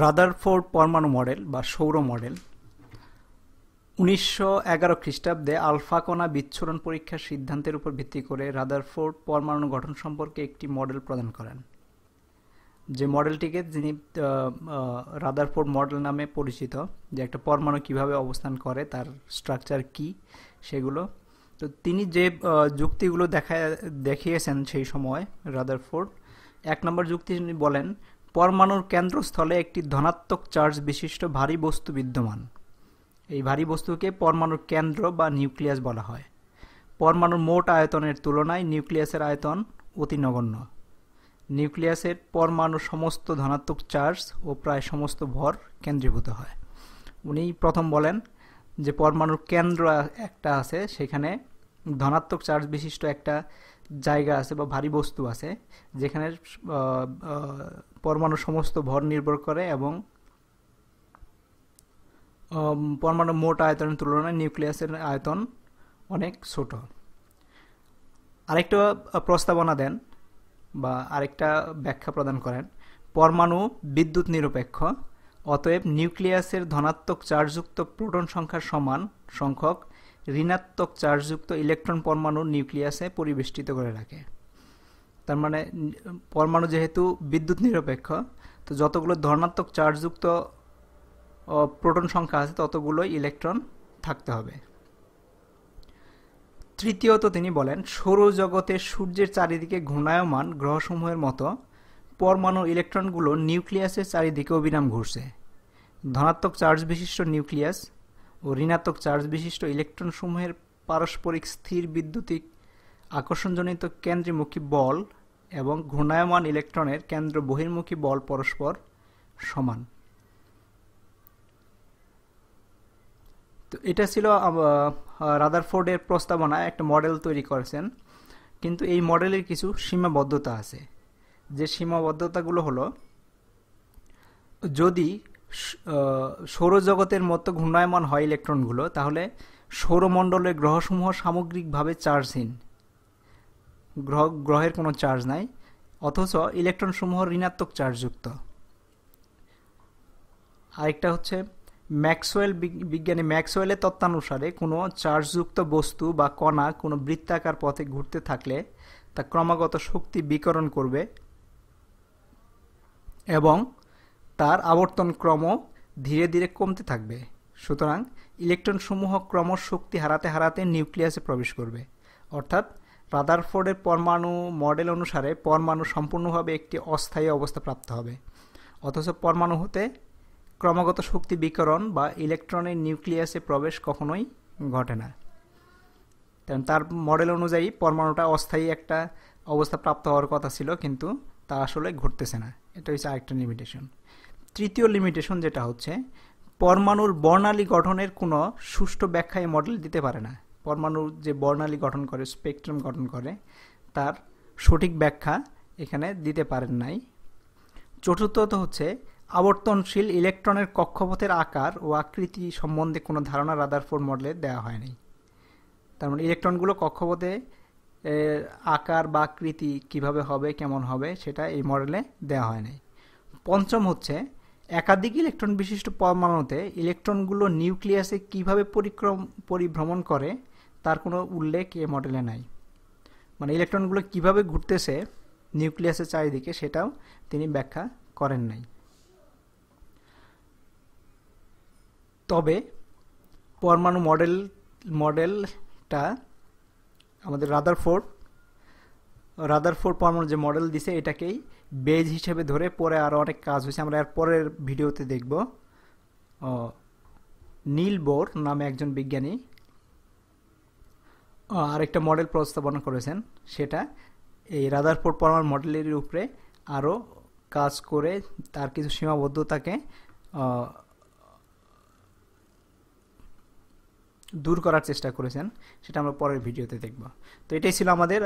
Rutherford পরমাণু model বা সৌর মডেল। উনিশশো এগারো খ্রিস্টাব্দে আলফা কণা বিচ্ছুরণ পরীক্ষার সিদ্ধান্তের উপর ভিত্তি করে রাদারফোর্ড পরমাণু গঠন সম্পর্কে একটি মডেল প্রদান করেন। যে মডেলটিকে যিনি রাদারফোর্ড মডেল নামে পরিচিত, যে একটা পরমাণু কীভাবে অবস্থান করে, তার স্ট্রাকচার কি, সেগুলো। তো তিনি যে যুক্তিগুলো দেখা, দেখিয়েছেন সেই সময় রাদারফোর্ড, এক নম্বর যুক্তি তিনি বলেন পরমাণুর কেন্দ্রস্থলে একটি ধনাত্মক চার্জ বিশিষ্ট ভারী বস্তু বিদ্যমান। এই ভারী বস্তুকে পরমাণুর কেন্দ্র বা নিউক্লিয়াস বলা হয়। পরমাণুর মোট আয়তনের তুলনায় নিউক্লিয়াসের আয়তন অতি নগণ্য। নিউক্লিয়াসের পরমাণু সমস্ত ধনাত্মক চার্জ ও প্রায় সমস্ত ভর কেন্দ্রীভূত হয়। উনি প্রথম বলেন যে পরমাণুর কেন্দ্র একটা আছে, সেখানে ধনাত্মক চার্জ বিশিষ্ট একটা জায়গা আছে বা ভারী বস্তু আছে, যেখানে পরমাণু সমস্ত ভর নির্ভর করে এবং পরমাণু মোট আয়তনের তুলনায় নিউক্লিয়াসের আয়তন অনেক ছোট। আরেকটা প্রস্তাবনা দেন বা আরেকটা ব্যাখ্যা প্রদান করেন, পরমাণু বিদ্যুৎ নিরপেক্ষ, অতএব নিউক্লিয়াসের ধনাত্মক চার্জযুক্ত প্রোটন সংখ্যার সমান সংখ্যক ঋণাত্মক চার্জযুক্ত ইলেকট্রন পরমাণু নিউক্লিয়াসে পরিবেষ্টিত করে রাখে। তার মানে পরমাণু যেহেতু বিদ্যুৎ নিরপেক্ষ, তো যতগুলো ধনাত্মক চার্জযুক্ত প্রোটন সংখ্যা আছে, ততগুলোই ইলেকট্রন থাকতে হবে। তৃতীয়ত তিনি বলেন সৌরজগতে সূর্যের চারিদিকে ঘূর্ণায়মান গ্রহসমূহের মতো পরমাণু ইলেকট্রনগুলো নিউক্লিয়াসের চারিদিকে অবিরাম ঘুরছে। ধনাত্মক চার্জ বিশিষ্ট নিউক্লিয়াস ও ঋণাত্মক চার্জ বিশিষ্ট ইলেকট্রনসমূহের পারস্পরিক স্থির বিদ্যুতিক আকর্ষণজনিত কেন্দ্রমুখী বল এবং ঘূর্ণায়মান ইলেকট্রনের কেন্দ্র বহির্মুখী বল পরস্পর সমান। তো এটা ছিল রাদারফোর্ডের প্রস্তাবনায় একটা মডেল তৈরি করেছেন। কিন্তু এই মডেলের কিছু সীমাবদ্ধতা আছে। যে সীমাবদ্ধতাগুলো হলো, যদি সৌরজগতের মতো ঘূর্ণায়মান হয় ইলেকট্রনগুলো, তাহলে সৌরমণ্ডলের গ্রহসমূহ সামগ্রিকভাবে চার্জহীন গ্রহ গ্রহের কোনো চার্জ নাই, অথচ ইলেকট্রনসমূহ ঋণাত্মক চার্জযুক্ত। আরেকটা হচ্ছে, ম্যাক্সওয়েল বিজ্ঞানী ম্যাক্সওয়েলের তত্ত্বানুসারে কোনো চার্জযুক্ত বস্তু বা কণা কোনো বৃত্তাকার পথে ঘুরতে থাকলে তা ক্রমাগত শক্তি বিকরণ করবে এবং তার আবর্তন ক্রম ধীরে ধীরে কমতে থাকবে। সুতরাং ইলেকট্রনসমূহ ক্রমশ শক্তি হারাতে হারাতে নিউক্লিয়াসে প্রবেশ করবে। অর্থাৎ রাদারফোর্ডের পরমাণু মডেল অনুসারে পরমাণু সম্পূর্ণভাবে একটি অস্থায়ী অবস্থা প্রাপ্ত হবে। অথচ পরমাণু হতে ক্রমাগত শক্তি বিকরণ বা ইলেকট্রনের নিউক্লিয়াসে প্রবেশ কখনোই ঘটে না। কারণ তার মডেল অনুযায়ী পরমাণুটা অস্থায়ী একটা অবস্থা প্রাপ্ত হওয়ার কথা ছিল, কিন্তু তা আসলে ঘটতেছে না। এটা হচ্ছে আরেকটা লিমিটেশন তৃতীয় লিমিটেশন যেটা হচ্ছে, পরমাণুর বর্ণালী গঠনের কোনো সুষ্ঠু ব্যাখ্যা এই মডেল দিতে পারে না। পরমাণুর যে বর্ণালী গঠন করে স্পেকট্রাম গঠন করে, তার সঠিক ব্যাখ্যা এখানে দিতে পারেন নাই। চতুর্থত হচ্ছে, আবর্তনশীল ইলেকট্রনের কক্ষপথের আকার ও আকৃতি সম্বন্ধে কোনো ধারণা রাদারফোর্ড মডেলে দেওয়া হয়নি তার মানে ইলেকট্রনগুলো কক্ষপথে আকার বা আকৃতি কীভাবে হবে, কেমন হবে, সেটা এই মডেলে দেওয়া হয় নাই। পঞ্চম হচ্ছে, একাধিক ইলেকট্রন বিশিষ্ট পরমাণুতে ইলেকট্রনগুলো নিউক্লিয়াসে কীভাবে পরিক্রম, পরিভ্রমণ করে, তার কোনো উল্লেখ এ মডেলে নাই। মানে ইলেকট্রনগুলো কীভাবে ঘুরতেছে নিউক্লিয়াসের চারিদিকে, সেটাও তিনি ব্যাখ্যা করেন নাই। তবে, পরমাণু মডেল মডেলটা আমাদের রাদার ফোর্ড রাদার ফোর পরমাণু যে মডেল দিছে, এটাকেই বেজ হিসেবে ধরে পরে আরও অনেক কাজ হয়েছে। আমরা এর পরের ভিডিওতে দেখব। নীল বোর নামে একজন বিজ্ঞানী আরেকটা মডেল প্রস্তাবনা করেছেন। সেটা এই রাদারফোর্ড পরমাণু মডেলের উপরে আরও কাজ করে তার কিছু সীমাবদ্ধতাকে দূর করার চেষ্টা করেছেন সেটা আমরা পরের ভিডিওতে দেখব। তো এটাই ছিল আমাদের